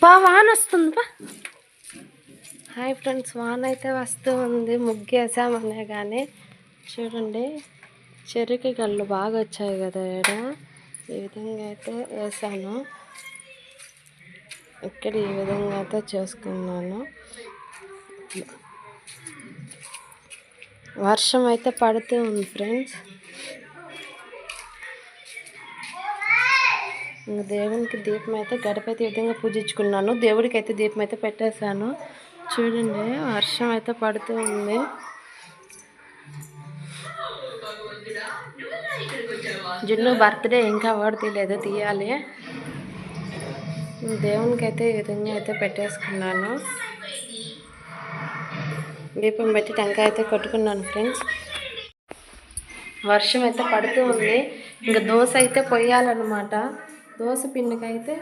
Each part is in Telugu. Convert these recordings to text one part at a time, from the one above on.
పా వాన్ వస్తుంది పా హాయ్ ఫ్రెండ్స్ వాన్ అయితే వస్తూ ఉంది. ముగ్గేసామనే కానీ చూడండి చెరుకు గళ్ళు బాగా వచ్చాయి కదా ఇక్కడ ఈ విధంగా అయితే వేసాను. ఇక్కడ ఈ విధంగా అయితే చేసుకున్నాను. వర్షం అయితే పడుతూ ఉంది ఫ్రెండ్స్. దేవునికి దీపం అయితే గడప అయితే ఈ విధంగా పూజించుకున్నాను. దేవుడికి అయితే దీపం అయితే పెట్టేశాను. చూడండి వర్షం అయితే పడుతూ ఉంది. జున్ను బర్త్డే ఇంకా అవార్డు తీయలేదు తీయాలి. దేవునికి అయితే ఈ విధంగా అయితే పెట్టేసుకున్నాను. దీపం పెట్టి టెంకాయ అయితే కొట్టుకున్నాను ఫ్రెండ్స్. వర్షం అయితే పడుతూ ఉంది. ఇంకా దోశ అయితే పొయ్యాలన్నమాట. దోశ పిండికైతే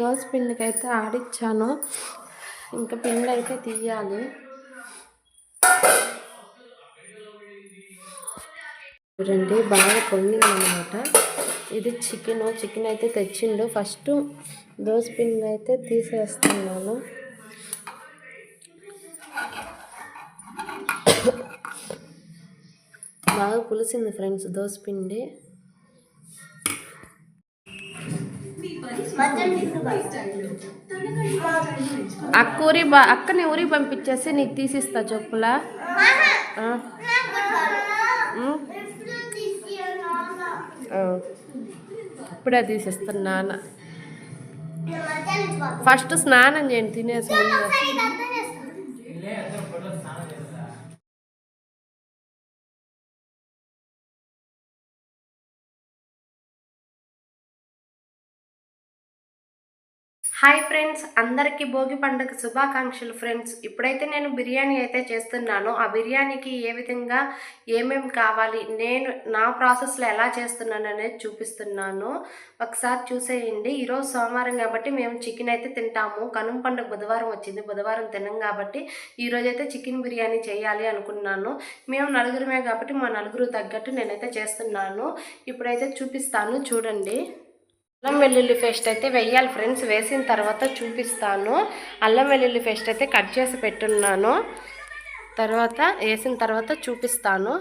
దోశ పిండికైతే ఆడిచ్చాను. ఇంకా పిండి అయితే తీయాలి. చూడండి బాగా పొంగిందనమాట. ఇది చికెన్ చికెన్ అయితే తెచ్చిండు. ఫస్ట్ దోశ పిండి అయితే తీసేస్తున్నాను బాగా పులిసింది ఫ్రెండ్స్ దోశ పిండి. అక్క ఊరి బా అక్కని ఊరికి పంపించేసి నీకు తీసిస్తా చెప్పులా. ఇప్పుడే తీసిస్తాను నాన్న. ఫస్ట్ స్నానం చేయండి తినేసి హాయ్ ఫ్రెండ్స్ అందరికీ భోగి పండుగ శుభాకాంక్షలు ఫ్రెండ్స్ ఇప్పుడైతే నేను బిర్యానీ అయితే చేస్తున్నాను. ఆ బిర్యానీకి ఏ విధంగా ఏమేమి కావాలి నేను నా ప్రాసెస్లో ఎలా చేస్తున్నాను అనేది చూపిస్తున్నాను. ఒకసారి చూసేయండి. ఈరోజు సోమవారం కాబట్టి మేము చికెన్ అయితే తింటాము. కనుమ పండుగ బుధవారం వచ్చింది. బుధవారం తినం కాబట్టి ఈరోజు అయితే చికెన్ బిర్యానీ చేయాలి అనుకున్నాను. మేము నలుగురమే కాబట్టి మా నలుగురు తగ్గట్టు నేనైతే చేస్తున్నాను. ఇప్పుడైతే చూపిస్తాను. చూడండి. అల్లం వెల్లుల్లి పేస్ట్ అయితే వెయ్యాలి ఫ్రెండ్స్. వేసిన తర్వాత చూపిస్తాను. అల్లం వెల్లుల్లి పేస్ట్ అయితే కట్ చేసి పెట్టున్నాను. తర్వాత వేసిన తర్వాత చూపిస్తాను.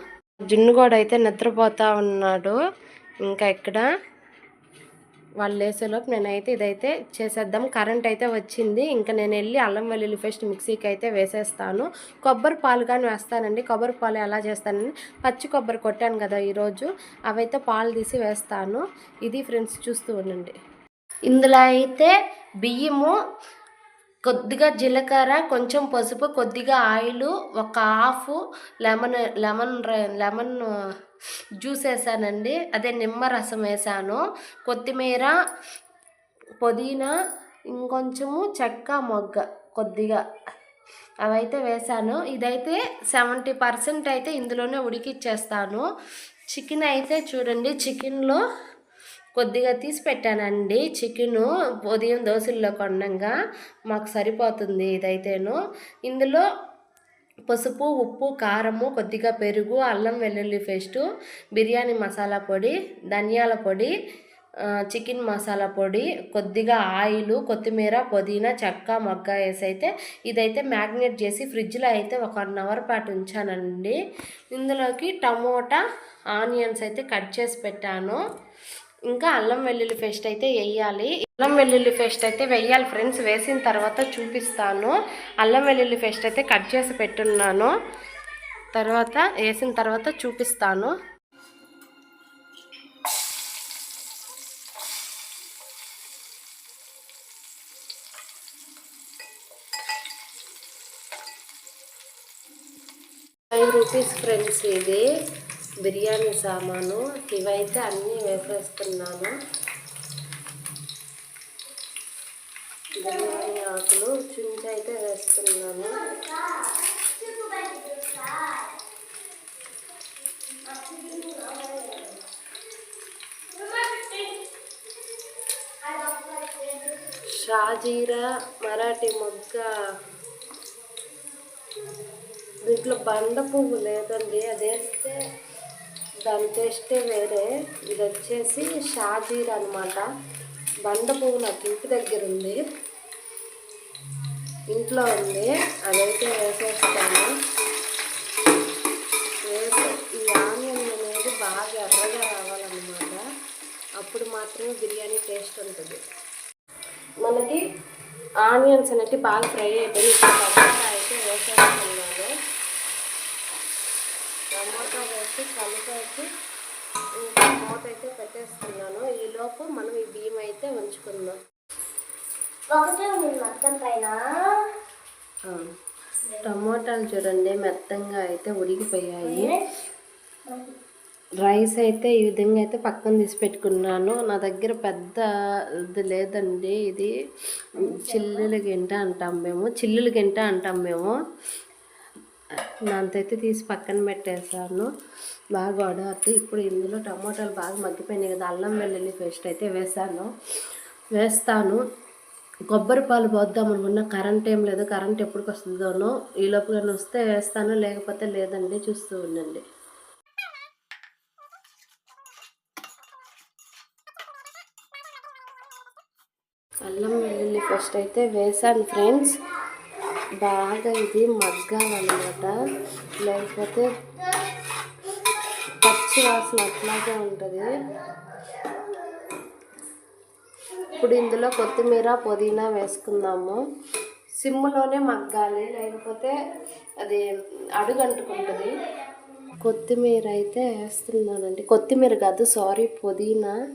జున్ను కూడా అయితే నిద్రపోతా ఉన్నాడు. ఇంకా ఇక్కడ వాళ్ళు లేసేలోపు నేనైతే ఇదైతే చేసేద్దాం. కరెంట్ అయితే వచ్చింది. ఇంకా నేను వెళ్ళి అల్లం వెల్లుల్లి పేస్ట్ మిక్సీకి అయితే వేసేస్తాను. కొబ్బరి పాలు కానీ వేస్తానండి. కొబ్బరి పాలు ఎలా చేస్తానని పచ్చి కొబ్బరి కొట్టాను కదా ఈరోజు. అవైతే పాలు తీసి వేస్తాను. ఇది ఫ్రెండ్స్ చూస్తూ ఉండండి. ఇందులో అయితే బియ్యము కొద్దిగా జీలకర్ర కొంచెం పసుపు కొద్దిగా ఆయిల్ ఒక half lemon lemon lemon juice వేసానండి. అదే నిమ్మరసం వేసాను. కొత్తిమీర పుదీనా ఇంకొంచెము చెక్క మొగ్గ కొద్దిగా అవైతే వేసాను. ఇదైతే సెవెంటీ పర్సెంట్ అయితే ఇందులోనే ఉడికిచ్చేస్తాను. చికెన్ అయితే చూడండి చికెన్లో కొద్దిగా తీసి పెట్టానండి. చికెను ఉదయం దోశల్లో కొండంగా మాకు సరిపోతుంది ఇదైతేను. ఇందులో పసుపు ఉప్పు కారము కొద్దిగా పెరుగు అల్లం వెల్లుల్లి పేస్టు బిర్యానీ మసాలా పొడి ధనియాల పొడి చికెన్ మసాలా పొడి కొద్దిగా ఆయిల్ కొత్తిమీర పుదీనా చెక్క మొగ్గ వేసి అయితే ఇదైతే మ్యాగ్నేట్ చేసి ఫ్రిడ్జ్లో అయితే ఒక వన్ అవర్ పాటు ఉంచానండి. ఇందులోకి టమోటా ఆనియన్స్ అయితే కట్ చేసి పెట్టాను. ఇంకా అల్లం వెల్లుల్లి పేస్ట్ అయితే వేయాలి. అల్లం వెల్లుల్లి పేస్ట్ అయితే వేయాలి ఫ్రెండ్స్. వేసిన తర్వాత చూపిస్తాను. అల్లం వెల్లుల్లి పేస్ట్ అయితే కట్ చేసి పెట్టున్నాను. తర్వాత వేసిన తర్వాత చూపిస్తాను. ఫైవ్ రూపీస్ ఫ్రెండ్స్ ఇది. బిర్యానీ సామాను ఇవైతే అన్నీ వేసేస్తున్నాను. బిర్యానీ ఆకులు చుంచి అయితే వేస్తున్నాను. షాజీరా మరాఠీ మొగ్గ. దీంట్లో బండ పువ్వు లేదండి అదేస్తే దాని టేస్టే వేరే. ఇది వచ్చేసి షాజీర్ అనమాట బండ పువ్వు నాకు ఇంటి దగ్గర ఉంది. ఇంట్లో ఉంది. అదైతే వేసేస్తాను. వేసే ఈ ఆనియన్ అనేది బాగా ఎర్రగా రావాలన్నమాట. అప్పుడు మాత్రమే బిర్యానీ టేస్ట్ ఉంటుంది. మనకి ఆనియన్స్ అనేవి బాగా ఫ్రై అయిపోయి టమాటా అయితే వేసేస్తున్నాను. టమాటా వేసి కలుపు పెట్టేస్తున్నాను. ఈలోపు మనం ఈ బియ్యం అయితే ఉంచుకుందాం. ఒకటే ఉంది మొత్తం పైన. టమోటాలు చూడండి మెత్తంగా అయితే ఉడికిపోయాయి. రైస్ అయితే ఈ విధంగా అయితే పక్కన తీసి పెట్టుకున్నాను. నా దగ్గర పెద్ద ఇది లేదండి ఇది చిల్లుల గింట అంటాం మేము. చిల్లుల గింట అంటాం మేము. నాంతైతే తీసి పక్కన పెట్టేసాను బాగా వడాలి ఇప్పుడు ఇందులో టమోటాలు బాగా మగ్గిపోయినాయి కదా అల్లం వెల్లుల్లి పేస్ట్ అయితే వేసాను వేస్తాను. కొబ్బరి పాలు పోద్దాం అనుకున్న కరెంట్ ఏం లేదు. కరెంట్ ఎప్పటికి వస్తుందోనో ఈ లోపల వస్తే వేస్తాను లేకపోతే లేదండి చూస్తూ ఉండండి. అల్లం వెల్లుల్లి పేస్ట్ అయితే వేసాను ఫ్రెండ్స్ బాగా ఇది మగ్గాలన్నమాట. లేకపోతే పచ్చి వాసన అట్లాగే ఉంటుంది. ఇప్పుడు ఇందులో కొత్తిమీర పుదీనా వేసుకుందాము. సిమ్లోనే మగ్గాలి. లేకపోతే అది అడుగంటుకుంటుంది. కొత్తిమీర అయితే వేస్తున్నానండి. కొత్తిమీర కాదు సారీ పుదీనా.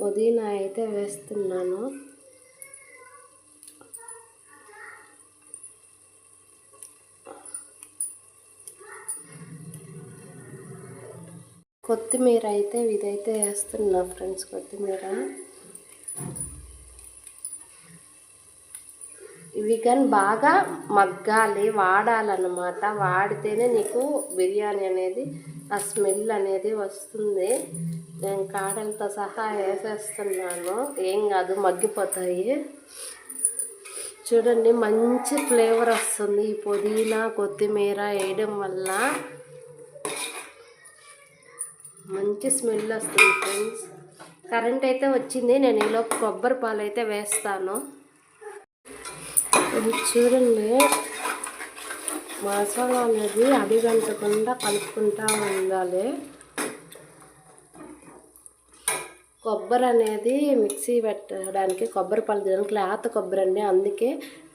పుదీనా అయితే వేస్తున్నాను. కొత్తిమీర అయితే ఇదైతే వేస్తున్నా ఫ్రెండ్స్ కొత్తిమీర. ఇవి కానీ బాగా మగ్గాలి వాడాలన్నమాట. వాడితేనే నీకు బిర్యానీ అనేది ఆ స్మెల్ అనేది వస్తుంది. నేను కాడలతో సహా వేసేస్తున్నాను. ఏం కాదు మగ్గిపోతాయి. చూడండి మంచి ఫ్లేవర్ వస్తుంది ఈ పుదీనా కొత్తిమీర వేయడం వల్ల. మంచి స్మెల్ వస్తుంది ఫ్రెండ్స్ కరెంట్ అయితే వచ్చింది. నేను ఈలో కొబ్బరి పాలు అయితే వేస్తాను. చూడండి. మసాలా అనేది అడిగంటకుండా కలుపుకుంటా ఉండాలి. కొబ్బరి అనేది మిక్సీ పెట్టడానికి కొబ్బరి పాలు తీయడానికి లేత కొబ్బరి అండి. అందుకే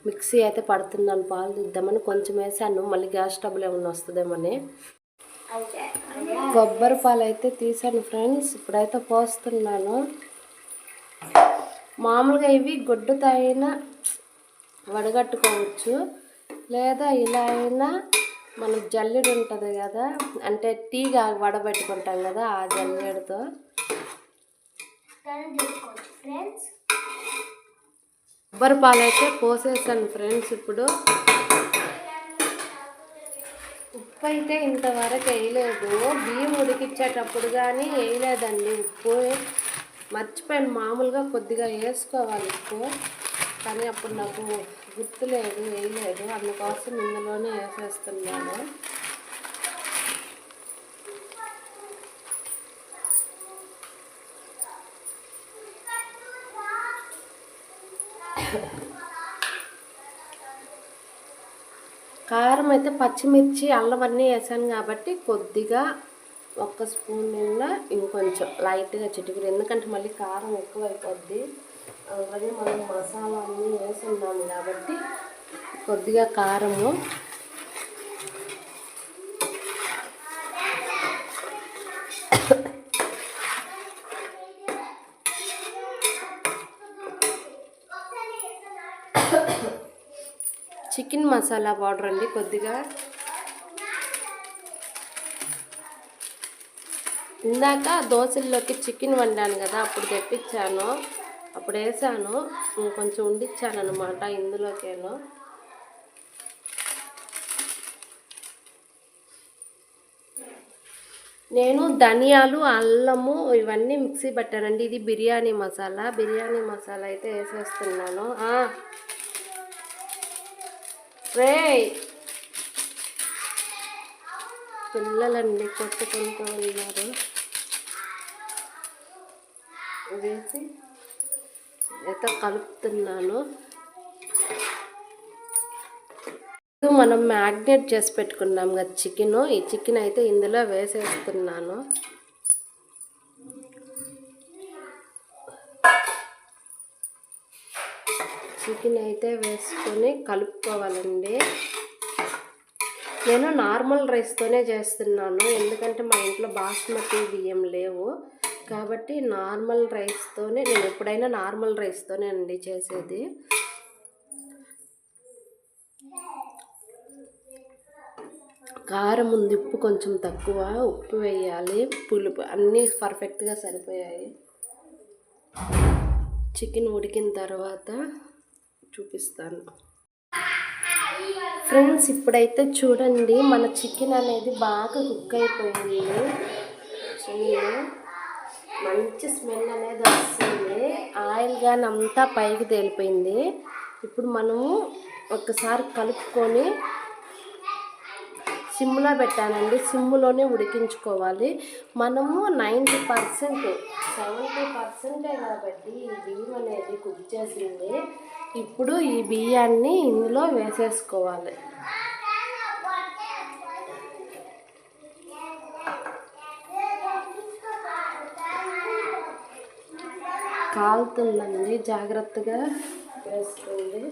మిక్సీ అయితే పడుతున్నాను పాలు తీద్దామని కొంచెం వేసాను. మళ్ళీ గ్యాస్ ట్రబుల్ ఏమన్నా వస్తుందేమని. కొబ్బరి పాలు అయితే తీసాను ఫ్రెండ్స్. ఇప్పుడైతే పోస్తున్నాను. మామూలుగా ఇవి గొడ్డుతో అయినా వడగట్టుకోవచ్చు. లేదా ఇలా అయినా మన జల్లెడు ఉంటుంది కదా. అంటే టీగా వడబెట్టుకుంటాం కదా ఆ జల్లెడతో. కొబ్బరి పాలు అయితే పోసేసాను ఫ్రెండ్స్ ఇప్పుడు ఉప్పు అయితే ఇంతవరకు వేయలేదు. బియ్యం ఉడికిచ్చేటప్పుడు కానీ వేయలేదండి ఉప్పు. మర్చిపోయాను మామూలుగా కొద్దిగా వేసుకోవాలి ఉప్పు. కానీ అప్పుడు నాకు గుర్తులేదు వేయలేదు. అందుకోసం ఇందులోనే వేసేస్తున్నాను. కారం అయితే పచ్చిమిర్చి అల్లం అన్నీ వేసాను కాబట్టి కొద్దిగా ఒక్క స్పూన్ నిండా ఇంకొంచెం లైట్గా చిటికూరు ఎందుకంటే మళ్ళీ కారం ఎక్కువ అయిపోద్ది అలాగే మనం మసాలా అన్నీ వేసున్నాము కాబట్టి కొద్దిగా కారము చికెన్ మసాలా పౌడర్ అండి కొద్దిగా. ఇందాక దోశల్లోకి చికెన్ వండాను కదా అప్పుడు తెప్పించాను. అప్పుడు వేసాను. ఇంకొంచెం ఉండిచ్చాను అనమాట ఇందులోకేను. నేను ధనియాలు అల్లము ఇవన్నీ మిక్సీ పెట్టానండి. ఇది బిర్యానీ మసాలా. బిర్యానీ మసాలా అయితే వేసేస్తున్నాను. రేయ్. పిల్లలండి కొట్టుకుంటూ ఉన్నారు. వేసి అయితే కలుపుతున్నాను. మనం మ్యాగ్నేట్ చేసి పెట్టుకున్నాం కదా చికెన్. ఈ చికెన్ అయితే ఇందులో వేసేస్తున్నాను. చికెన్ అయితే వేసుకొని కలుపుకోవాలండి. నేను నార్మల్ రైస్తోనే చేస్తున్నాను. ఎందుకంటే మా ఇంట్లో బాస్మతి బియ్యం లేవు. కాబట్టి నార్మల్ రైస్తోనే నేను ఎప్పుడైనా నార్మల్ రైస్తోనే అండి చేసేది. కారం ఉంది ఉప్పు కొంచెం తక్కువ ఉప్పు వేయాలి పులుపు అన్నీ పర్ఫెక్ట్గా సరిపోయాయి. చికెన్ ఉడికిన తర్వాత చూపిస్తాను. ఫ్రెండ్స్ ఇప్పుడైతే చూడండి మన చికెన్ అనేది బాగా కుక్ అయిపోయింది. మంచి స్మెల్ అనేది వస్తుంది. ఆయిల్ కానీ అంతా పైకి తేలిపోయింది. ఇప్పుడు మనము ఒక్కసారి కలుపుకొని సిమ్లో పెట్టానండి. సిమ్లోనే ఉడికించుకోవాలి. మనము నైంటీ పర్సెంట్ సెవెంటీ పర్సెంటే కాబట్టి ఈ బియ్యం అనేది కుక్ చేసింది. ఇప్పుడు ఈ బియ్యాన్ని ఇందులో వేసేసుకోవాలి. కాలుతుందండి జాగ్రత్తగా వేసుకోండి.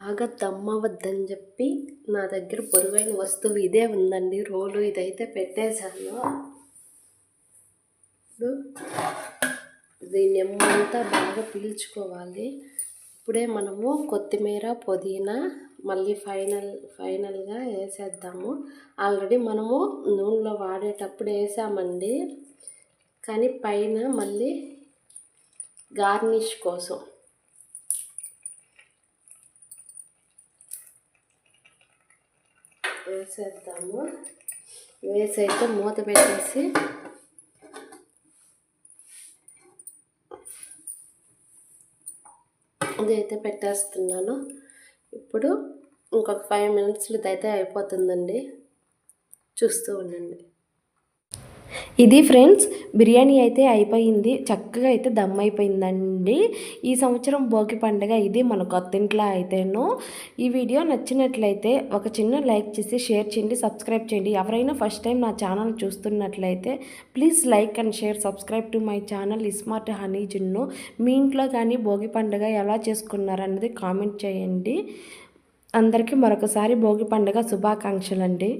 బాగా దమ్మవద్దని చెప్పి నా దగ్గర బరువైన వస్తువు ఇదే ఉందండి రోలు ఇదైతే పెట్టేశాను. ఇప్పుడు దీన్ని ఎమ్మంతా బాగా పీల్చుకోవాలి. ఇప్పుడే మనము కొత్తిమీర పుదీనా మళ్ళీ ఫైనల్ ఫైనల్గా వేసేద్దాము. ఆల్రెడీ మనము నూనెలో వాడేటప్పుడు వేసామండి. కానీ పైన మళ్ళీ గార్నిష్ కోసం. వేసేద్దాము. వేసి అయితే మూత పెట్టేసి ఇదైతే పెట్టేస్తున్నాను. ఇప్పుడు ఇంకొక ఫైవ్ మినిట్స్లో ఇదైతే అయిపోతుందండి. చూస్తూ ఉండండి. ఇది ఫ్రెండ్స్ బిర్యానీ అయితే అయిపోయింది చక్కగా అయితే దమ్ అయిపోయిందండి. ఈ సంవత్సరం భోగి పండుగ ఇది మన కొత్తింట్లో అయితేను. ఈ వీడియో నచ్చినట్లయితే ఒక చిన్న లైక్ చేసి షేర్ చేయండి సబ్స్క్రైబ్ చేయండి. ఎవరైనా ఫస్ట్ టైం నా ఛానల్ చూస్తున్నట్లయితే please like and share subscribe to my channel smart honey Junnu. మీ ఇంట్లో కానీ భోగి పండుగ ఎలా చేసుకున్నారన్నది కామెంట్ చేయండి. అందరికీ మరొకసారి భోగి పండుగ శుభాకాంక్షలు అండి